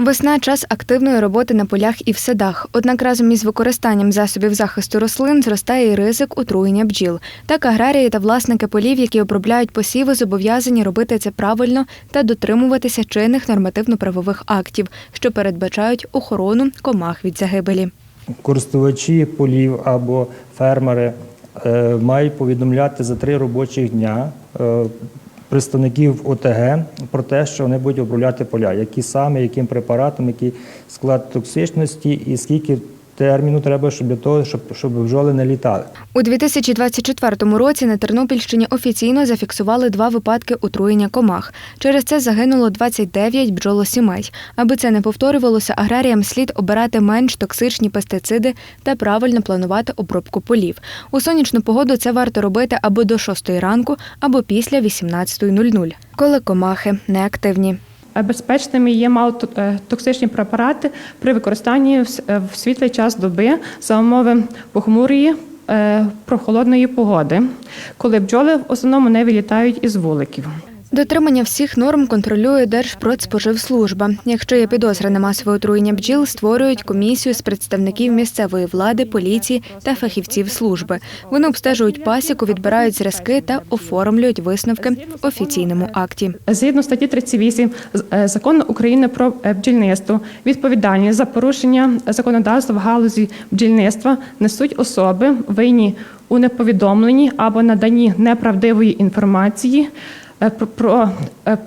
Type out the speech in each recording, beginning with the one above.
Весна час активної роботи на полях і в садах. Однак разом із використанням засобів захисту рослин зростає і ризик отруєння бджіл. Так аграрії та власники полів, які обробляють посіви, зобов'язані робити це правильно та дотримуватися чинних нормативно-правових актів, що передбачають охорону комах від загибелі. користувачі полів або фермери е, мають повідомляти за три робочих дня е, представників ОТГ про те, що вони будуть обробляти поля, які саме, яким препаратом, який склад токсичності і скільки терміну треба щоб для того, щоб, щоб бджоли не літали. У 2024 році на Тернопільщині офіційно зафіксували два випадки отруєння комах. Через це загинуло 29 бджолосімей. Аби це не повторювалося, аграріям слід обирати менш токсичні пестициди та правильно планувати обробку полів. У сонячну погоду це варто робити або до 6 ранку, або після 18.00, коли комахи неактивні. Безпечними є малотоксичні препарати при використанні е, в світлий час доби за умови похмурої е, прохолодної погоди, коли бджоли в основному не вилітають із вуликів. Дотримання всіх норм контролює Держпродспоживслужба. Якщо є підозра на масове отруєння бджіл, створюють комісію з представників місцевої влади, поліції та фахівців служби. Вони обстежують пасіку, відбирають зразки та оформлюють висновки в офіційному акті. Згідно статті 38 з- е, закону України про е, бджільництво, відповідальність за порушення законодавства в галузі бджільництва несуть особи, винні у неповідомленні або наданні неправдивої інформації про- про е,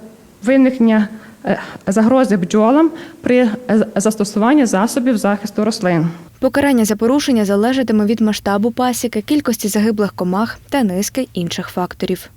виникнення е, загрози бджолам при е, застосуванні засобів захисту рослин. Покарання за порушення залежатиме від масштабу пасіки, кількості загиблих комах та низки інших факторів.